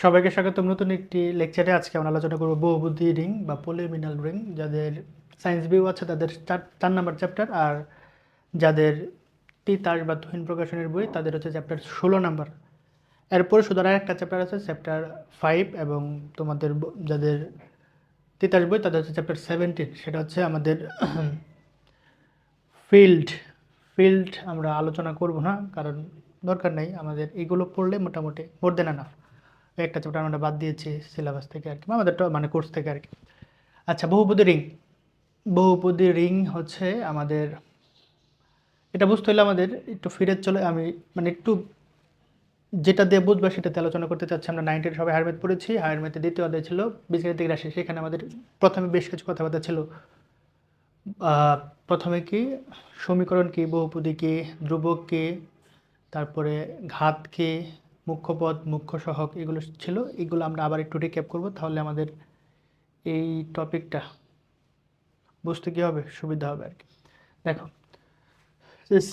সবাইকে স্বাগতম নতুন একটি লেকচারে আজকে আমরা আলোচনা করব বহুবুদ্ধি রিং বা পলিমিনাল রিং যাদের সায়েন্স ভিউ আছে তাদের চার চার নাম্বার চ্যাপ্টার আর যাদের তিতাস বা তুহিন প্রকাশনের বই, তাদের হচ্ছে চ্যাপ্টার ষোলো নাম্বার এরপরে শুধু আর একটা চ্যাপ্টার আছে চ্যাপ্টার ফাইভ এবং তোমাদের যাদের তিতাস বই, তাদের হচ্ছে চ্যাপ্টার সেভেন্টিন সেটা হচ্ছে আমাদের ফিল্ড ফিল্ড আমরা আলোচনা করব না, কারণ দরকার নেই। আমাদের এগুলো পড়লে মোটামুটি মোর দেন এনাফ একটা চ্যাপ্টার আমরা বাদ দিয়েছি সিলেবাস থেকে আর কি আমাদের মানে কোর্স থেকে আর কি। আচ্ছা বহুপদী রিং। বহুপদী রিং হচ্ছে আমাদের, এটা বুঝতে হলে আমাদের একটু ফিরে চলে, আমি মানে একটু যেটা দিয়ে বুঝবে সেটাতে আলোচনা করতে চাচ্ছি। আমরা নাইনটিন সবাই হায়ার ম্যাথ পড়েছি হায়ার ম্যাথে দ্বিতীয় অধ্যায় ছিল বীজগাণিতিক রাশি, সেখানে আমাদের প্রথমে বেশ কিছু কথাবার্তা ছিল। প্রথমে কি সমীকরণ কি, বহুপদী কি, ধ্রুবক কি, তারপরে ঘাত কি মুখ্য পদ, মুখ্য সহক এগুলো ছিল, এগুলো আমরা আবার একটু রিক্যাপ করব। তাহলে আমাদের এই টপিকটা বুঝতে কী হবে? সুবিধা হবে আর কি। দেখো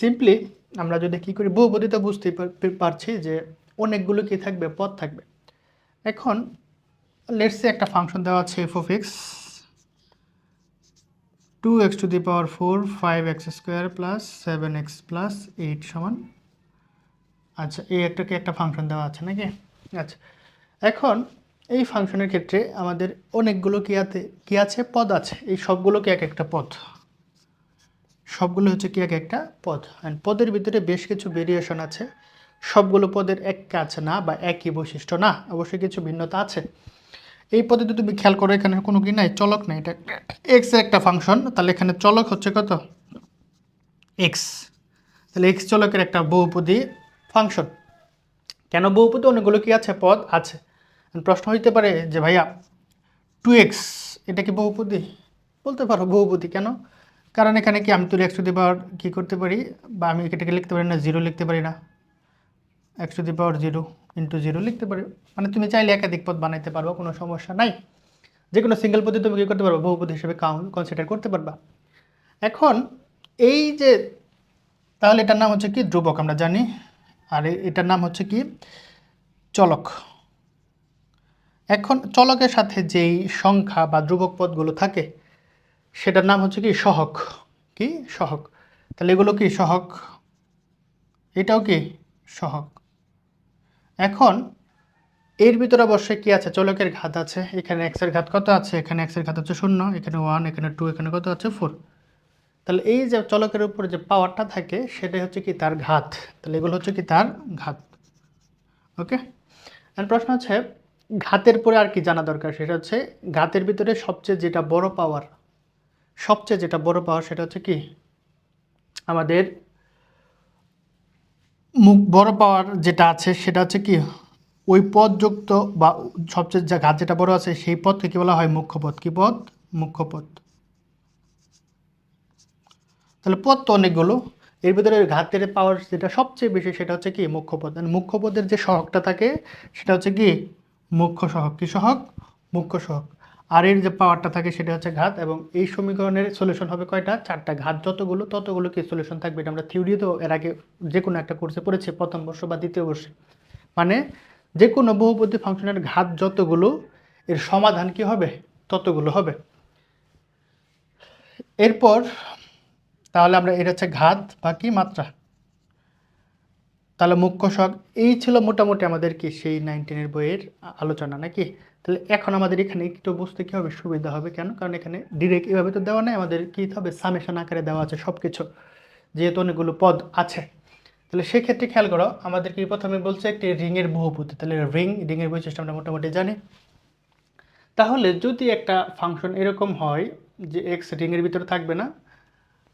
সিম্পলি আমরা যদি কী করি বহুপদীতে বুঝতে পারছি যে অনেকগুলো কি থাকবে? পদ থাকবে। এখন লেটসে একটা ফাংশন দেওয়া আছে f of x two x to the power four five x square plus seven x plus eight সমান আচ্ছা এই একটাকে একটা ফাংশন দেওয়া আছে নাকি? আচ্ছা এখন এই ফাংশনের ক্ষেত্রে আমাদের অনেকগুলো কি আছে কি আছে? পদ আছে। এই সবগুলো কি এক একটা পদ? সবগুলো হচ্ছে কি এক একটা পদ? অ্যান্ড পদের ভিতরে বেশ কিছু ভেরিয়েশন আছে। সবগুলো পদের এক কাজ না বা একই বৈশিষ্ট্য না, অবশ্যই কিছু ভিন্নতা আছে। এই পদে পদ্ধতি তুমি খেয়াল করো, এখানে কোনো কি নাই, চলক নাই। এটা এক্স একটা ফাংশন তাহলে এখানে চলক হচ্ছে কত? এক্স তাহলে এক্স চলকের একটা বহুপদী ফাংশন। কেন বহুপদী অনেকগুলো কি আছে? পদ আছে। প্রশ্ন হইতে পারে যে, ভাইয়া টু এক্স এটা কি বহুপদী? বলতে পারো বহুপদী, কেন? কারণ এখানে কি আমি তুলে একশো দি পাওয়ার কী করতে পারি? বা আমি এটাকে লিখতে পারি না জিরো লিখতে পারি না। একশো the power zero into zero লিখতে পারি। মানে তুমি চাইলে একাধিক পদ বানাইতে পারব, কোনো সমস্যা নাই। যে কোনো সিঙ্গেল পদে তুমি কী করতে পারব? বহুপদ হিসেবে কনসিডার করতে পারবা। এখন, এই যে, তাহলে এটার নাম হচ্ছে কি? ধ্রুবক, আমরা জানি। আর এটার নাম হচ্ছে কি? চলক। এখন চলকের সাথে যেই সংখ্যা বা ধ্রুবক পদগুলো থাকে, সেটার নাম হচ্ছে কি? সহক। কি? সহক। তাহলে এগুলো কি? সহক। এটাও কি? সহক। এখন এর ভিতরে অবশ্যই কি আছে? চলকের ঘাত আছে। এখানে এক্সের ঘাত কত আছে? এখানে এক্সের ঘাত হচ্ছে শূন্য, এখানে ওয়ান এখানে টু এখানে কত আছে? ফোর তাহলে এই যে চলকের উপরে যে পাওয়ারটা থাকে, সেটাই হচ্ছে কি তার ঘাত। তাহলে এগুলো হচ্ছে কি তার ঘাত। ওকে এন্ড প্রশ্ন হচ্ছে, ঘাতের পরে আর কি জানা দরকার? সেটা হচ্ছে, ঘাতের ভিতরে সবচেয়ে যেটা বড় পাওয়ার সবচেয়ে যেটা বড় পাওয়ার সেটা হচ্ছে কি? আমাদের মুখ, বড় পাওয়ার যেটা আছে, সেটা হচ্ছে কি, ওই পদযুক্ত বা সবচেয়ে যা ঘাত যেটা বড় আছে, সেই পদকে কি বলা হয়? মুখ্য পদ। কি পদ? মুখ্য পদ। তাহলে পদ তো অনেকগুলো। এর ভিতরে ঘাতের পাওয়ার যেটা সবচেয়ে বেশি সেটা হচ্ছে কি মুখ্য পদ। মুখ্য পদের যে সহগটা থাকে, সেটা হচ্ছে কি মুখ্য সহক কি সহগ? মুখ্য সহক আর এর যে পাওয়ারটা থাকে, সেটা হচ্ছে ঘাত এবং এই সমীকরণের সলিউশন হবে কয়টা? চারটা। ঘাত যতগুলো, ততগুলো কি সলিউশন থাকবে? এটা আমরা থিওরিতেও এর আগে যে কোনো একটা কোর্সে পড়েছি, প্রথম বর্ষ বা দ্বিতীয় বর্ষে। মানে যে কোনো বহুপদী ফাংশনের ঘাত যতগুলো, এর সমাধান কি হবে? ততগুলো হবে। এরপর তাহলে আমরা এটা হচ্ছে ঘাত বা কি মাত্রা। তাহলে মুখ্য শখ, এই ছিল মোটামুটি আমাদের কি সেই নাইনটিনের বইয়ের আলোচনা নাকি? তাহলে এখন আমাদের এখানে একটু বুঝতে কী হবে, সুবিধা হবে কেন? কারণ এখানে ডিরেক্ট এভাবে তো দেওয়া নেই, আমাদের কী হবে? সামেশন আকারে দেওয়া আছে সব কিছু যেহেতু অনেকগুলো পদ আছে। তাহলে সেক্ষেত্রে খেয়াল করো, আমাদের কি প্রথমে বলছে একটি রিংয়ের বহুপতি তাহলে রিং, রিংয়ের বৈশিষ্ট্য আমরা মোটামুটি জানি। তাহলে যদি একটা ফাংশন এরকম হয় যে এক্স রিংয়ের ভিতরে থাকবে না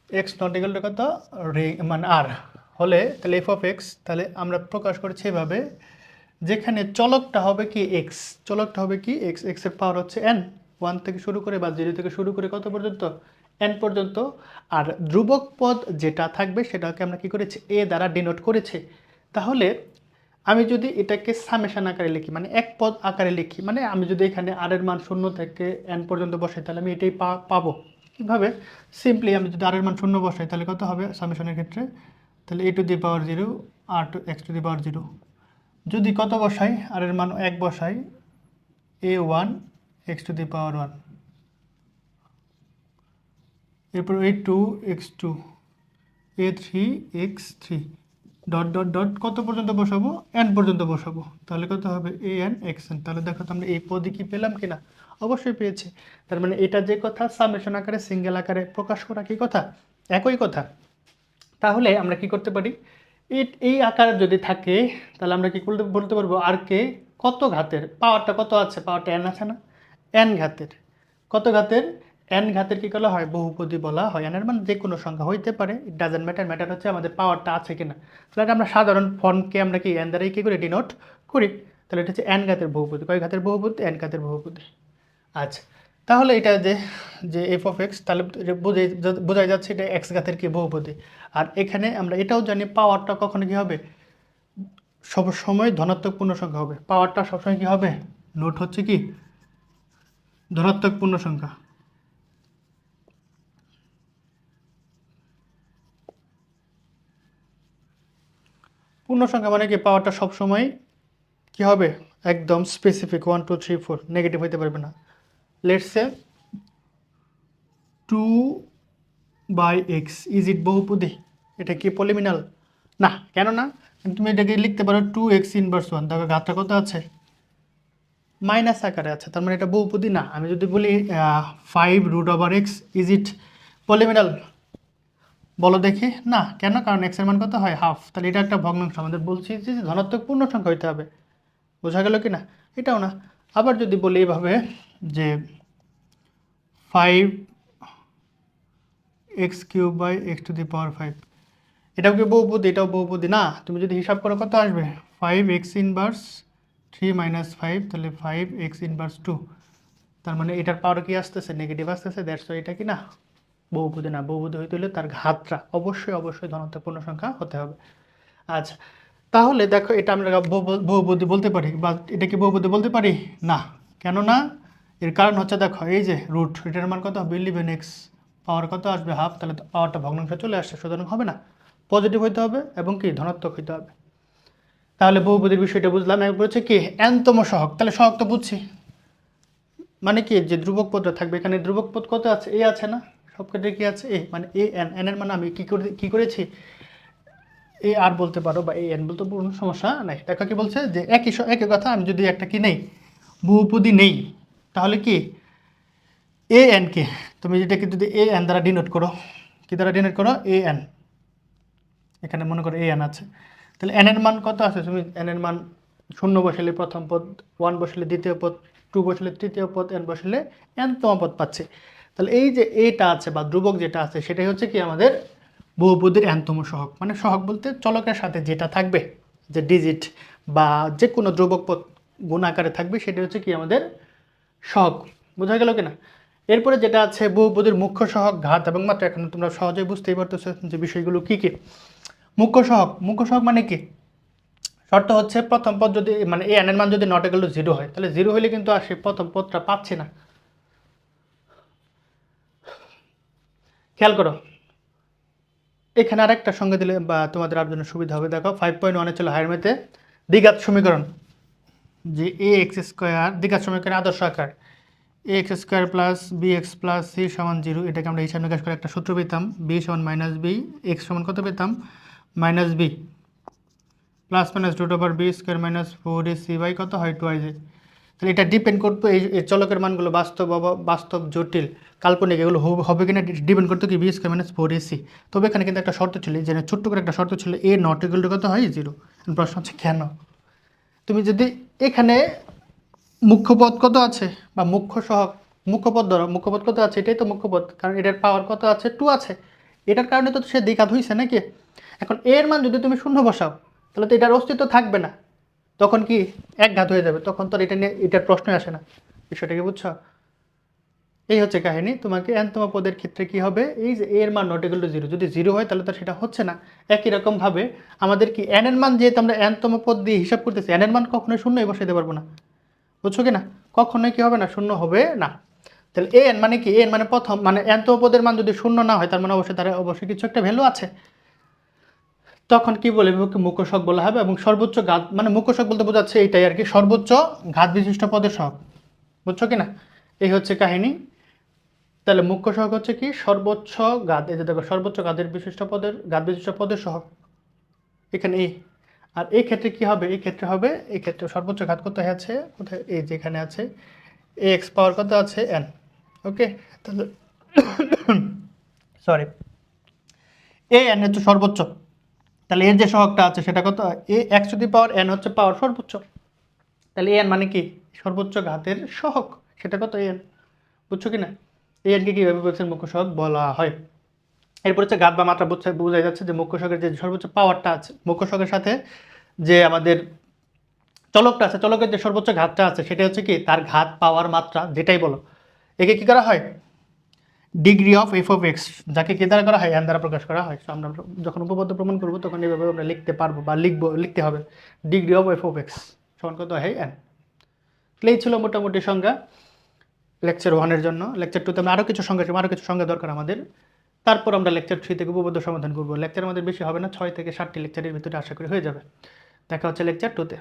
এক্স নট ইকুয়াল টু কত? রিং মানে আর হলে তাহলে এফ অফ এক্স তাহলে আমরা প্রকাশ করছি এভাবে, যেখানে চলকটা হবে কি এক্স চলকটা হবে কি এক্স এক্সের পাওয়ার হচ্ছে এন ওয়ান থেকে শুরু করে বা জিরো থেকে শুরু করে কত পর্যন্ত? এন পর্যন্ত। আর ধ্রুবক পদ যেটা থাকবে সেটাকে আমরা কি করেছি? এ দ্বারা ডিনোট করেছি। তাহলে আমি যদি এটাকে সামেশন আকারে লিখি মানে এক পদ আকারে লিখি মানে আমি যদি এখানে আর এর মান শূন্য থেকে এন পর্যন্ত বসাই, তাহলে আমি এটাই পাবো। কীভাবে? সিম্পলি আমি যদি আর এর মান শূন্য বসাই, তাহলে কত হবে? সামেশনের ক্ষেত্রে? তাহলে a to the power zero R two x to the power zero যদি কত বসাই? আর এর মান এক বসাই a one x to the power one এরপর a two x two a three x three dot dot dot কত পর্যন্ত বসাবো? এন পর্যন্ত বসাবো। তাহলে কত হবে? এ এন এক্স এন তাহলে দেখো তো আমরা এই পদে কি পেলাম কিনা? অবশ্যই পেয়েছি। তার মানে এটা যে কথা সামেশন আকারে সিঙ্গেল আকারে প্রকাশ করা কি কথা? একই কথা। তাহলে আমরা কি করতে পারি? এই- আকার যদি থাকে, তাহলে আমরা কি করতে বলতে পারব? আর কে? কত ঘাতের? পাওয়ারটা কত আছে? পাওয়ারটা এন আছে না? এন ঘাতের। কত ঘাতের? এন ঘাতের কি বলা হয়? বহুপদী বলা হয়। এনের মানে যে কোনো সংখ্যা হইতে পারে। ইট ডাজেন্ট ম্যাটার ম্যাটার হচ্ছে আমাদের পাওয়ারটা আছে কিনা। তাহলে আমরা সাধারণ ফর্মকে আমরা কি এন দ্বারাই কী করি? ডিনোট করি। তাহলে এটা হচ্ছে এন ঘাতের বহুপদী। কয় ঘাতের বহুপদী? এন ঘাতের বহুপদী। আচ্ছা তাহলে এটা যে যে এফ অফ এক্স তাহলে বোঝাই বোঝাই যাচ্ছে এটা এক্স ঘাতের কি বহুপদী। আর এখানে আমরা এটাও জানি পাওয়ারটা কখনো কী হবে? সব সময় ধনাত্মক পূর্ণ সংখ্যা হবে। পাওয়ারটা সবসময় কী হবে? নোট হচ্ছে কি? ধনাত্মক পূর্ণ সংখ্যা। পূর্ণ সংখ্যা মানে কি? পাওয়ারটা সবসময় কি হবে? একদম specific one two three four negative হইতে পারবে না। Let's two by x is it বহুপদী? এটা কি পলিমিনাল না কেন না তুমি এটাকে লিখতে পারো টু এক্স ইনভার্স ওয়ান দেখো ঘাতটা কত আছে? মাইনাস আকারে আছে, তার মানে এটা বহুপদী না। আমি যদি বলি five root over x is it polynomial বলো দেখি। না, কেন? কারণ এক্সের মান কত হয়? হাফ তাহলে এটা একটা ভগ্নাংশ। আমাদের বলছি যে ধনাত্মক পূর্ণ সংখ্যা হইতে হবে। বোঝা গেল কি না এটাও না। আবার যদি বলি এইভাবে যে five x cube by x to the power five এটাও কি বহুপদী? এটাও বহুপদী। না, তুমি যদি হিসাব করো কত আসবে? Five x inverse three minus five তাহলে ফাইভ এক্স ইনভার্স টু তার মানে এটার পাওয়ার কি আসতেছে? নেগেটিভ আসতেছে দ্যাটস এটা কি না? বহুপদী না, বহুপদী হইতে হলে তার ঘাতটা অবশ্যই অবশ্যই ধনাত্মক পূর্ণ সংখ্যা হতে হবে। আচ্ছা তাহলে দেখো এটা আমরা বহু- বহুপদী বলতে পারি, বা এটা কি বহুপদী বলতে পারি? না কেন না এর কারণ হচ্ছে দেখো, এই যে রুট এটার মান কত? হবে ইলেভেন এক্স পাওয়ার কত আসবে? হাফ তাহলে পাওয়ারটা ভগ্নাংশ চলে আসছে, সুতরাং হবে না। পজিটিভ হইতে হবে এবং কি? ধনাত্মক হইতে হবে। তাহলে বহুপদীর বিষয়টা বুঝলাম একবার হচ্ছে কি? এনতম সহক, তাহলে সহক তো বুঝছি। মানে কি? যে ধ্রুবক পদটা থাকবে, এখানে ধ্রুবক পদ কত আছে? এ আছে না? সব ক্ষেত্রে কি আছে? এ মানে এ, এন এন এর মানে আমি কি করে, কি করেছি? এ, আর বলতে পারো বা এ, এন বলতে কোনো সমস্যা নাই। দেখো কি বলছে যে একই একই কথা, আমি যদি একটা কি নেই, বহুপদী নেই, তাহলে কি? এ, এন কে? তুমি যেটাকে যদি এ, এন দ্বারা ডিনোট করো, কি দ্বারা ডিনোট করো? A, n. এখানে মনে করো এ, এন আছে। তাহলে এন এর মান কত আছে? তুমি এন এর মান শূন্য বসালে প্রথম পদ ওয়ান বসালে দ্বিতীয় পদ টু বসালে তৃতীয় পদ এন বসালে এনতম পদ পাচ্ছে। তাহলে এই যে এটা আছে বা ধ্রুবক যেটা আছে, সেটাই হচ্ছে কি আমাদের বহুপদীর এনতম সহক। মানে সহক বলতে চলকের সাথে যেটা থাকবে, যে ডিজিট বা যে কোনো ধ্রুবক পদ গুণ আকারে থাকবে, সেটা হচ্ছে কি আমাদের সহক। বোঝা গেল কিনা? এরপরে যেটা আছে বহুপদীর মুখ্য সহক, ঘাত এবং মাত্রা। এখন তোমরা সহজেই বুঝতেই পারতেছো যে বিষয়গুলো কী কী। মুখ্য সহক মুখ্য সহক মানে কি? শর্ত হচ্ছে প্রথম পদ যদি মানে এই এনের মান যদি নট গেল জিরো হয়, তাহলে জিরো হলে কিন্তু আর সেই প্রথম পদটা পাচ্ছি না। খেয়াল করো। এখানে আরেকটা সঙ্গে দিলে বা তোমাদের আর জন্য সুবিধা হবে। দেখো ফাইভ পয়েন্ট ওয়ানে ছিল হায়ার মেতে। দ্বিঘাত সমীকরণ, যে এ এক্স স্কোয়ার দ্বিঘাত সমীকরণ আদর্শ আকার। A x square plus b x plus c সমান জিরো এটাকে আমরা হিসাব নিকাশ করে একটা সূত্র পেতাম। বি সমান মাইনাস বি এক্স সমান কত পেতাম? Minus b plus minus root over b square minus four a c by কত হয়? টু আইজে তাহলে এটা ডিপেন্ড করতো এই চলকের মানগুলো বাস্তব বাস্তব, জটিল, কাল্পনিক, এগুলো হব- কিনা ডিপেন্ড করতো কি? B square minus four a c তবে এখানে কিন্তু একটা শর্ত ছিল যে ছোট্ট করে একটা শর্ত ছিল এ নট এগুলো কত হয়? জিরো প্রশ্ন হচ্ছে, কেন? তুমি যদি এখানে মুখ্য পদ কত আছে? বা মুখ্য সহক, মুখ্য পদ ধরো, মুখ্য পদ কত আছে? এটাই তো মুখ্য পদ, কারণ এটার পাওয়ার কত আছে? টু আছে। এটার কারণে তো সে দ্বিঘাত হয়েছে নাকি? এখন এর মান যদি তুমি শূন্য বসাও, তাহলে তো এটার অস্তিত্ব থাকবে না। তখন কি এক ঘাত হয়ে যাবে? তখন তো এটা নিয়ে এটার প্রশ্নই আসে না। বিষয়টা কি বুঝছ? এই হচ্ছে কাহিনী। তোমাকে এনতম পদের ক্ষেত্রে কি হবে? এই যে এর মান নট ইকুয়াল টু জিরো যদি জিরো হয়, তাহলে তো সেটা হচ্ছে না। একই রকমভাবে আমাদের কি এন এর মান যেহেতু আমরা এনতম পদ দিয়ে হিসাব করতেছি এন এর মান কখনোই শূন্যই বসাইতে পারব না। বুঝছ কি না? কখনোই কি হবে না? শূন্য হবে না। তাহলে এ এন মানে কি? এন মানে প্রথম মানে এনতম পদের মান যদি শূন্য না হয়, তার মানে অবশ্যই তার অবশ্যই কিছু একটা ভ্যালু আছে। তখন কি বলে বিভক্তি মুখ্যশক বলা হবে এবং সর্বোচ্চ ঘাত মানে মুখ্যশক বলতে বোঝাচ্ছে এইটাই আর কি, সর্বোচ্চ ঘাত বিশিষ্ট পদের সহগ বুঝছ কি না? এই হচ্ছে কাহিনী। তাহলে মুখ্য সহগ হচ্ছে কি? সর্বোচ্চ গাদ এই যে দেখো, সর্বোচ্চ গাদের বিশিষ্ট পদের গাদ বিশিষ্ট পদের সহগ এখানে এই। আর এই ক্ষেত্রে কি হবে? এই ক্ষেত্রে হবে, এই ক্ষেত্রে সর্বোচ্চ ঘাত কত আছে? কোথায়, এই যেখানে আছে এ এক্স পাওয়ার কত আছে? এন ওকে তাহলে সরি এ এন হচ্ছে সর্বোচ্চ। তাহলে এর যে সহগটা আছে সেটা কত? এ এক্স যদি পাওয়ার এন হচ্ছে পাওয়ার সর্বোচ্চ। তাহলে এন মানে কি? সর্বোচ্চ ঘাতের সহগ। সেটা কত এন বুঝছ কি না এনকে কীভাবে বলছেন মুখ্য সহগ? বলা হয়। এরপর হচ্ছে ঘাত বা মাত্রা বুঝছে বোঝা যাচ্ছে যে মুখ্য সহগের যে সর্বোচ্চ পাওয়ারটা আছে, মুখ্য সহগের সাথে যে আমাদের চলকটা আছে, চলকের যে সর্বোচ্চ ঘাতটা আছে, সেটা হচ্ছে কি? তার ঘাত পাওয়ার মাত্রা, যেটাই বলো। একে কি করা হয়? Degree of f of x যাকে কি দ্বারা করা হয়? এন দ্বারা প্রকাশ করা হয়। আমরা যখন উপপাদ্য প্রমাণ করব, তখন এইভাবে আমরা লিখতে পারব বা লিখব, লিখতে হবে। Degree of f of x সমান কত হয়? এন তাহলে এই ছিল মোটামুটি সংজ্ঞা লেকচার ওয়ানের জন্য। লেকচার টুতে আমরা আরও কিছু সংজ্ঞা আরও কিছু সংজ্ঞা দরকার আমাদের। তারপর আমরা লেকচার থ্রি থেকে উপপাদ্য সমাধান করব। লেকচার আমাদের বেশি হবে না, ছয় থেকে সাতটি লেকচারের ভিতরে আশা করি হয়ে যাবে। দেখা হচ্ছে লেকচার টুতে